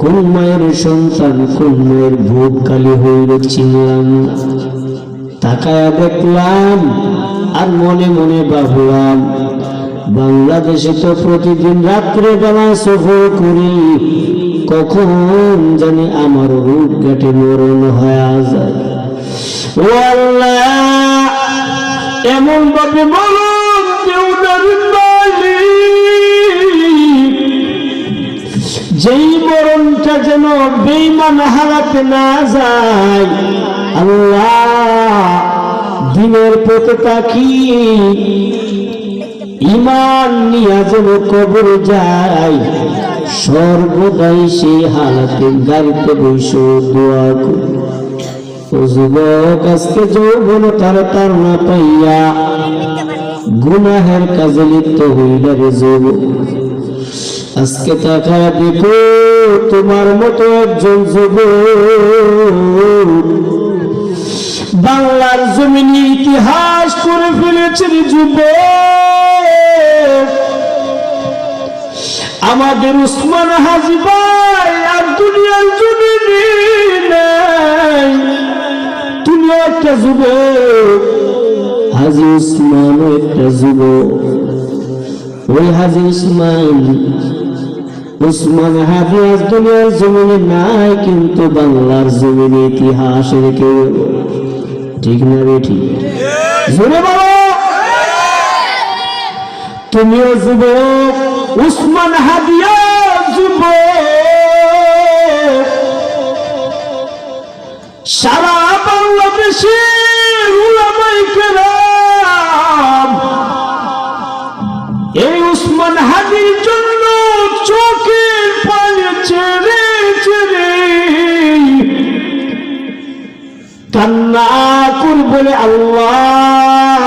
কোন মায়ের সন্তান কোন মায়ের ভোগ কালি হইল চিনলাম দেখলাম আর মনে মনে ভাবলাম, বাংলাদেশে তো প্রতিদিন রাত্রে বেলা সফর করি, কখন জানি আমার রূপ ঘাটে মরণ হয়ে যায়। এমন ভাবে বলুন যেই মরণটা যেন বেইমান হারাতে না যায়, আল্লাহ দিনের পথে তাকি ইমান নিয়া যেন কবর যায়, সর্বদাই সেই হালাতে গাড়িতে বসে দোয়া যুবক, আজকে যৌবন তার তার না পাইয়া, গুনাহের কাজে লিপ্ত হইল রে যুবক। আজকে তাকায় দেখো তোমার মতো একজন যুবক। বাংলার জমিনে ইতিহাস করে ফেলেছেন যুবক। আমাদের উসমান হাজি ভাই আর দুনিয়ার জমিনে নাই। তুমি একটা যুবক। হাজি উসমানও একটা যুবক। ওই হাজি উসমান উসমান হাজি আজ দুনিয়ার জমিনে নাই, কিন্তু বাংলার জমিনে ইতিহাসের কেউ ঠিক না ঠিক? জোরে বলো। তুমিও যুবক, উসমান হাদিয়া যুবক, সারা কান্না কর বলে আল্লাহ।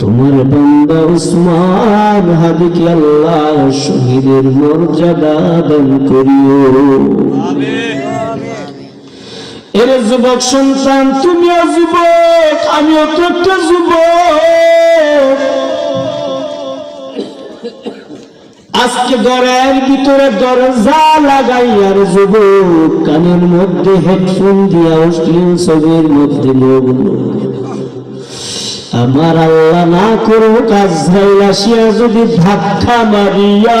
তোমার বান্দা উসমান হাদিকে আল্লাহ শহীদের মর্যাদা দান করিও। এর যুবক সন্তান, তুমিও যুবক, আমিও তো যুবক। আজকে ঘরের ভিতরে দরজা লাগাইয়ার যুবক কানের মধ্যে হেডফোন দিয়া অশ্লীল ছবির মধ্যে মগ্ন। আমার আল্লাহ না করো কাজ আসিয়া যদি ধাক্কা মারিয়া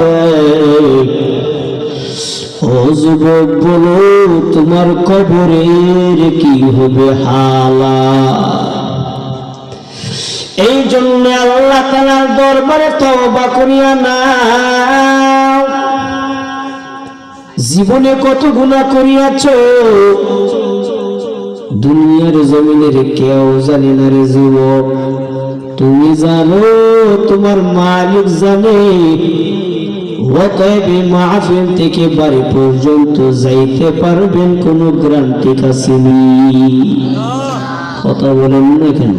দেয়। ও যুবক বলো, তোমার কবরের কি হবে হালা? এই জন্য আল্লাহ তালার দরবারে তওবা করিয়া না জীবনে কত গুণা করিয়াছ? দুনিয়ার জমিনের কেউ জানে না রে যুবক। তুমি জানো, তোমার মালিক জানে। অতএব মাহফিল থেকে বাড়ি পর্যন্ত যাইতে পারবেন কোন গ্রান্টিক আসেনি কথা বলেন না কেন?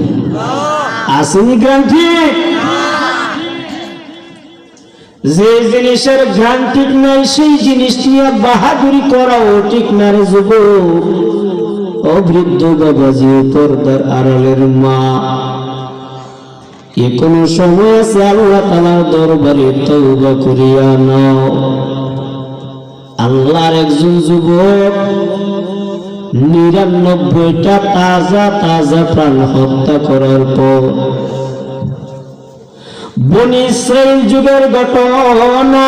আসেনি গ্রান্টিক যে জিনিসের গ্রান্টিক নাই, সেই জিনিস নিয়ে বাহাদুরি করাও ঠিক না রে যুব অবৃদ্ধ বাবাজি পর্দার আড়ালের মা। কোন সময় আছে আল্লাহ তালার দরবারে তৌবা করিয়া নাও। আল্লাহর একজন যুবক নিরানব্বইটা তাজা তাজা প্রাণ হত্যা করার পর বনি ইসরাইল যুগের ঘটনা।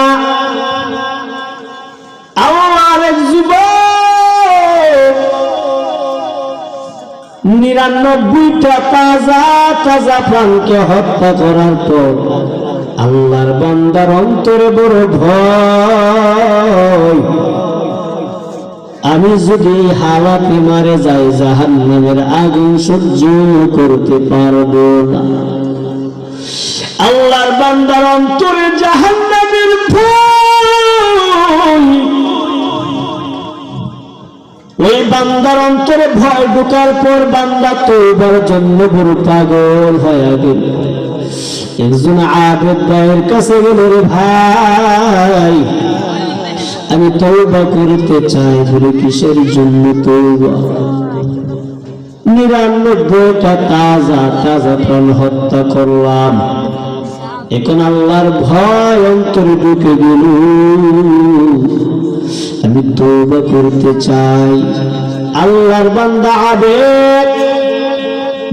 আমার এক যুবক নিরানব্বইটা তাজা তাজা প্রাণকে হত্যা করার পর আল্লাহর বান্দার অন্তরে বড় ভয়। আমি যদি হালাতে মারে যাই জাহান নামের আগুন সহ্য করতে পারব না। আল্লাহর বান্দার অন্তরে জাহান নামের ওই বান্দার অন্তরে ভয় ঢুকার পর বান্দা তোবার জন্য বড় পাগল হয়ে গেল। একজন আবেদ ভাইয়ের কাছে গেল রে ভাই। আমি তৌবা করতে চাই, বলে কিসের জন্য তৌবা নিরানব্বইটা তাজা তাজা প্রাণ হত্যা করলাম। এখন আল্লাহর ভয় অন্তরে ঢুকে গেল। আমি তৌবা করতে চাই। আল্লাহর বান্দা আবেগ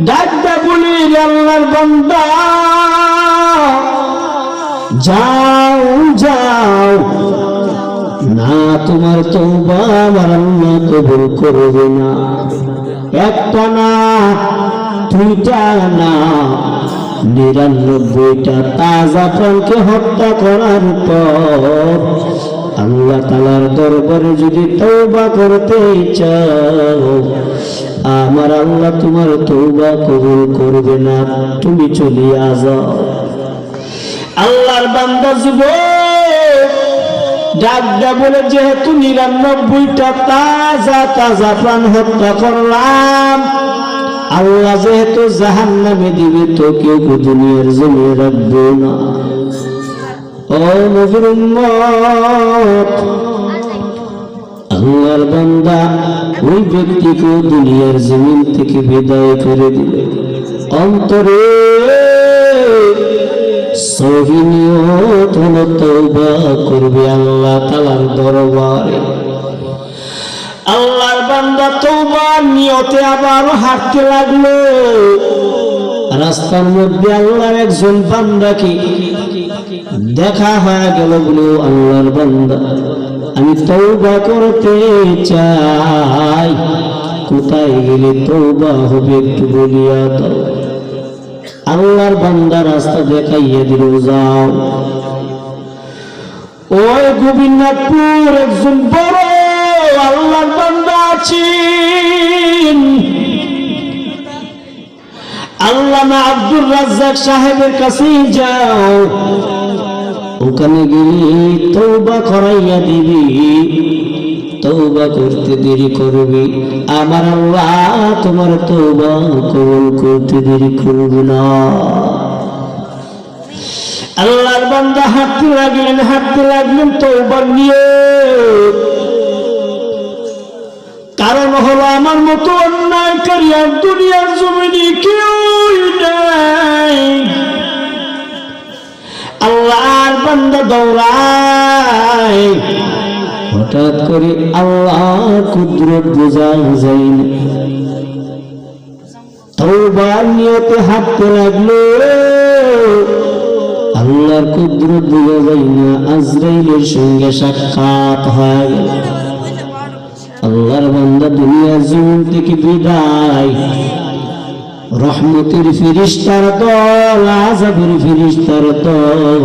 ডাকটা বলি আল্লাহর বান্দা। যাও যাও তোমার তৌবা আমার কবুল করবে না। একটা না, দুইটা না, নিরানব্বইটা তাজা প্রাণকে হত্যা করার পর আল্লাহ তালার দরবারে যদি তৌবা করতে চাও, আমার আল্লাহ তোমার তৌবা কবুল করবে না। তুমি চলিয়া যাও। আল্লাহর বান্দা যুবক ডাকডা বলে যেহেতু নিরানব্বইটা তাজা তাজা প্রাণ হত্যা করলাম, আল্লাহ যেহেতু জাহান নামে দিবে তো কেউ দুনিয়ার জমিয়ে রাখব না। আল্লাহর বান্দা ওই ব্যক্তিকে দুনিয়ার জমিন থেকে বিদায় করে দিলে অন্তরে করবে আল্লাহ আবার হাঁটতে লাগল। রাস্তার মধ্যে আল্লাহর একজন বান্দাকে দেখা হয়ে গেল বলে, আল্লাহর বান্দা, আমি তৌবা করতে চাই। কোথায় গেলে তৌবা হবে একটু বলিয়া দাও। আল্লাহর বান্দা রাস্তা দেখাইয়া দিল, যাও। ওই গোবিন্দপুর একজন বড় আল্লাহর বান্দা আছেন। আল্লামা আব্দুল রাজ্জাক সাহেবের কাছে যাও। ওখানে গেলে তৌবা করাইয়া দিবি। তৌবা করতে দেরি করবি। আমার আল্লাহ তোমার তৌবা কবুল করতে দেরি করবে না। আল্লাহর বান্দা হাঁটতে লাগলেন হাঁটতে লাগলেন তৌবার নিয়ে কারণ হলো আমার মতো অন্যায়কারী আর দুনিয়ার জমিনে কেউই নাই। আল্লাহর বান্দা দৌড়ায়। হঠাৎ করে আল্লাহ কুদরত বোঝা তৌবার নিয়তে হাঁটতে লাগল। আল্লাহর কুদরত বোঝা যায় না, আজরাইলের সঙ্গে সাক্ষাৎ হয়ে। আল্লাহর বান্দা দুনিয়ার জীবন থেকে বিদায়। রহমতের ফিরিস্তার দল আজাবের ফিরিস্তার দল।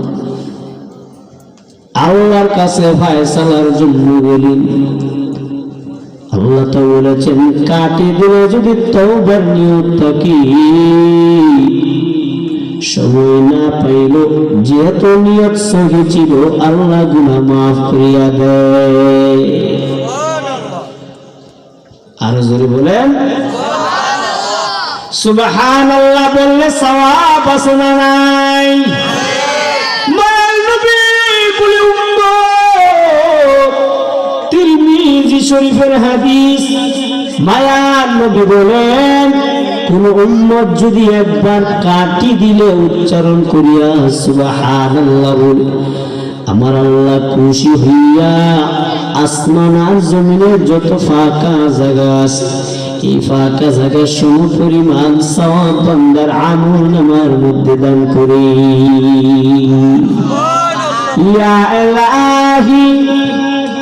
আল্লাহর কাছে ফায়সালার জন্য বলিন আল্লাহ তো বলেছেন, কাটি দিলে যদি তওবার নিয়ত থাকি, সময় না পাইল যেহেতু নিয়ত সহি ছিল, আল্লাহ গুনা মাফ করিয়া দেয়। আর জোরে বলেন সুবহান আল্লাহ বললে সওয়াব আছে না নাই? তিরমিজি শরীফের হাদিস। মায়ার নবী বলেন কোন উম্মত যদি একবার কাটি দিলে উচ্চারণ করিয়া সুবহানাল্লাহ বলে আমার আল্লাহ খুশি হইয়া আসমান আর জমিনের যত ফাঁকা জায়গা আছে এই ফাঁকা জায়গা সম পরিমাণ সওয়াব বান্দার আমল নামার মধ্যে দান করি। ইয়া ইলাহি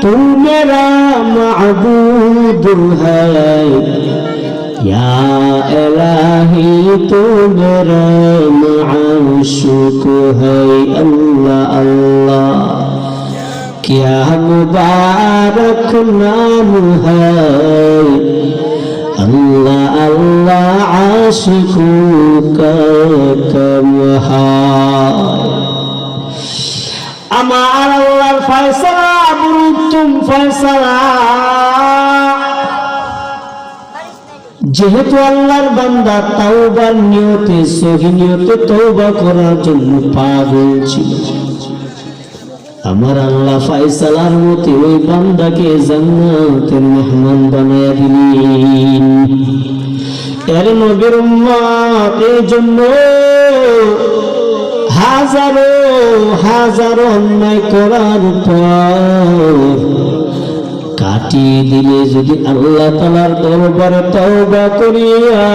تو میرا معبود ہے یا الہی تو میرا معشوق ہے اللہ اللہ کیا مبارک نام ہے اللہ اللہ عاشقوں کا کم ہے আমার আল্লাহর ফয়সালা যেহেতু আল্লাহর বান্দা তাওবার নিয়তে, সহি নিয়তে তওবা করার জন্য পাগল ছিল। আমার আল্লাহ ফাইসালার মতে ওই বান্দাকে জান্নাতের মেহমান বানায়া দিলেন। এর নবীর উম্মত এই জন্য হাজারো হাজারো অন্যায় করার পর কাটিয়ে দিলে যদি আল্লাহ তালার দরবারে তওবা করিয়া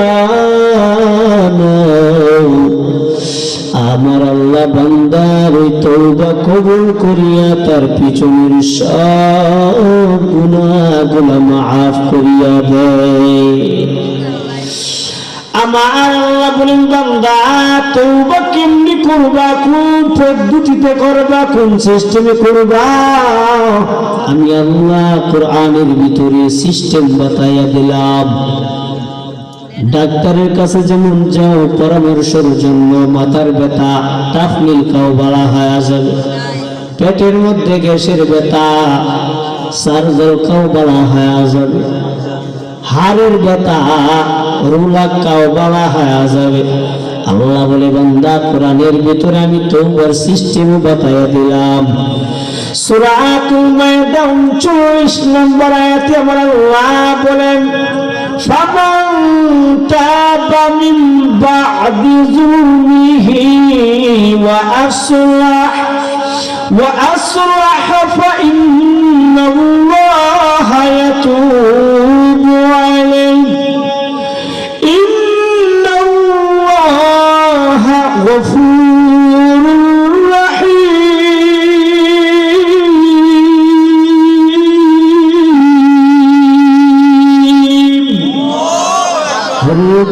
আমার আল্লাহ বান্দার ওই তওবা কবুল করিয়া তার পিছনের সব গুনাহগুলো মাফ করিয়া দেয়। আমার আল্লাহ বলেন, বান্দা তৌবা কেমনি করবা? কোন পদ্ধতিতে করবা? কোন সিস্টেমে করবা? আমি আল্লাহ কোরআনের ভিতরে সিস্টেম বাতাইয়া দিলাম। ডাক্তারের কাছে যেমন যাও, পরামর্শের জন্য মাথার ব্যথা টাফনিল খাও বলা হয়ে যাবে। পেটের মধ্যে গ্যাসের ব্যথা সার্জার খাও বলা হয়ে যাবে। হাড়ের ব্যথা রুমাক্কাও বাবা হারা যাবে। আল্লাহ বলে, বন্দা, কোরআনের ভিতরে আমি তোমার সিস্টেম বাতায়া দিলাম। সুরাতুল নম্বর আয়াতে আমার আল্লাহ বলেন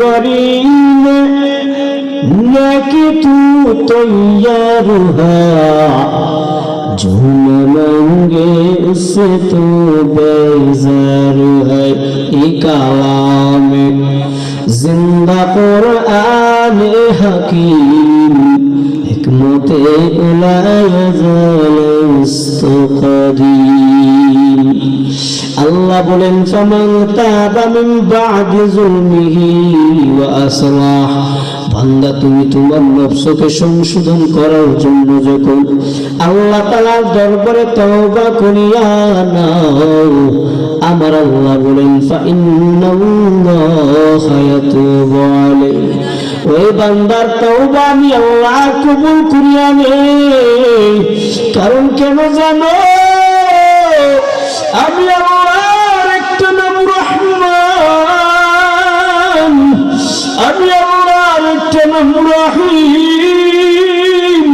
غريب نكت طيارها جون منگے اس تو بیزار ہے ایک عوام জিন্দা কোরআন হাকিম, হিকমতে আল্লাহ বলেন, ফমান তাবা মিন বাদি যুলমিহি ওয়া আসলাহ বান্দা, তুমি তোমার নফসকে সংশোধন করার জন্য যখন আল্লাহ তাআলার দরবারে তওবা করিয়া নাও আমার আল্লাহ বলেন ওই বান্দার তওবা আমি আল্লাহ কবুল করিয়া নেই। কারণ কেন জানো? আমি আল্লাহর একটা নাম রহমান। আমি আল্লাহর একটা নাম রহিম।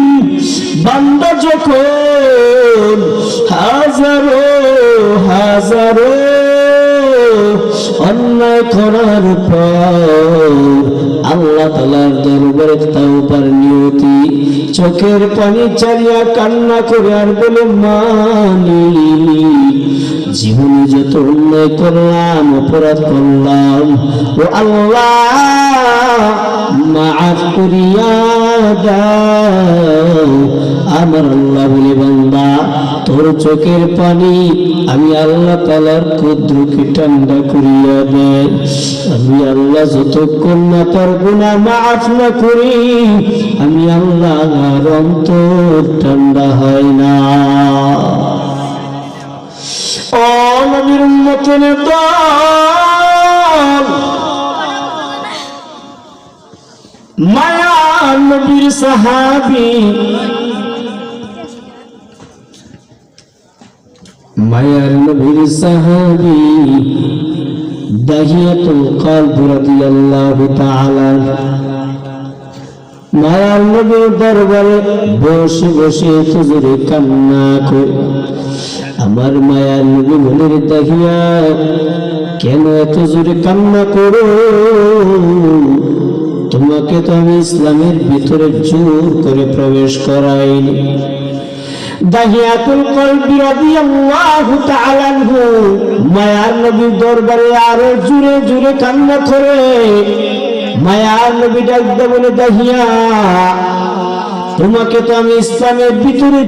বান্দা যখন হাজারো হাজারো করার পর আল্লাহ তালার দরবারে তাওবার নিয়তি, চোখের পানি চালিয়া কান্না করে আর বলে মানি জীবনে যত অন্যায় করলাম, অপরাধ করলাম, ও আল্লাহ, মাফ করিয়া দাও। আমার আল্লাহ বলে, বান্দা তোর চোখের পানি আমি আল্লাহ তালার ক্ষুদ্রকে ঠান্ডা করিয়া দেয়। আমি আল্লাহ যতক্ষণ না তোর গুণা মাফ না করি, আমি আল্লাহ আমার অন্তর ঠান্ডা হয় না। মায়া নবীর সাহাবী মায়ার নবীর সাহাবী দাহিয়াতুল কলব রাদিয়াল্লাহু তাআলা মায়ার নবীর দরবারে বসে বসে হুজুরে কান্না করে। আমার মায়ার নবী মনের দাহিয়া, কেন এত জোরে কান্না করো? তোমাকে তো আমি ইসলামের ভিতরে জোর করে প্রবেশ করাইনি। মায়ার নবীর দরবারে আরও জুড়ে জুড়ে কান্না করে। মায়ার নবী ডাকতে বলে, দাহিয়া, তোমাকে তো আমি ইসলামের ভিতরে